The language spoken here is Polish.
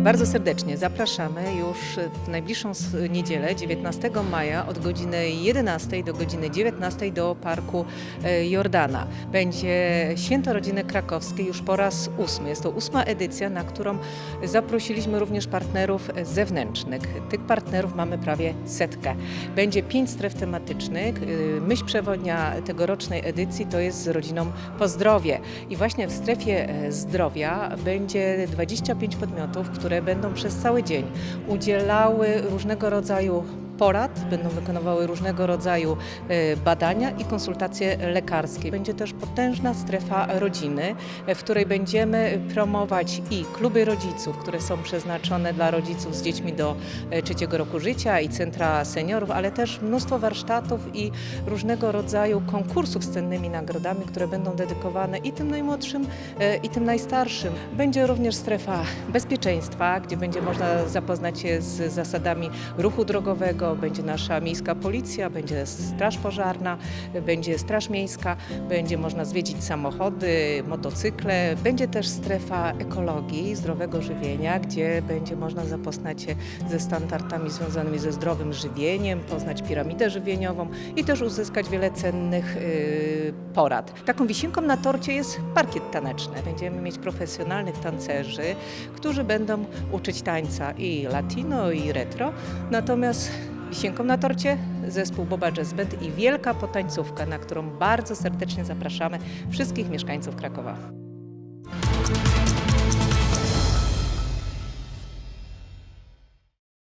Bardzo serdecznie zapraszamy już w najbliższą niedzielę, 19 maja od godziny 11 do godziny 19 do Parku e, Jordana. Będzie Święto Rodziny Krakowskiej już po raz ósmy. Jest to ósma edycja, na którą zaprosiliśmy również partnerów zewnętrznych. Tych partnerów mamy prawie setkę. Będzie pięć stref tematycznych. Y, Myśl przewodnia tegorocznej edycji to jest z rodziną Pozdrowie. I właśnie w strefie e, zdrowia będzie 25 podmiotów, które będą przez cały dzień udzielały różnego rodzaju porad, będą wykonywały różnego rodzaju e, badania i konsultacje lekarskie. Będzie też potężna strefa rodziny, w której będziemy promować i kluby rodziców, które są przeznaczone dla rodziców z dziećmi do e, trzeciego roku życia i centra seniorów, ale też mnóstwo warsztatów i różnego rodzaju konkursów z cennymi nagrodami, które będą dedykowane i tym najmłodszym, e, i tym najstarszym. Będzie również strefa bezpieczeństwa, gdzie będzie można zapoznać się z zasadami ruchu drogowego, będzie nasza miejska policja, będzie straż pożarna, będzie straż miejska, będzie można zwiedzić samochody, motocykle, będzie też strefa ekologii, zdrowego żywienia, gdzie będzie można zapoznać się ze standardami związanymi ze zdrowym żywieniem, poznać piramidę żywieniową i też uzyskać wiele cennych y, porad. Taką wisienką na torcie jest parkiet taneczny. Będziemy mieć profesjonalnych tancerzy, którzy będą uczyć tańca i latino, i retro. Natomiast Wisienką na torcie zespół Boba Jazz Band i wielka potańcówka, na którą bardzo serdecznie zapraszamy wszystkich mieszkańców Krakowa.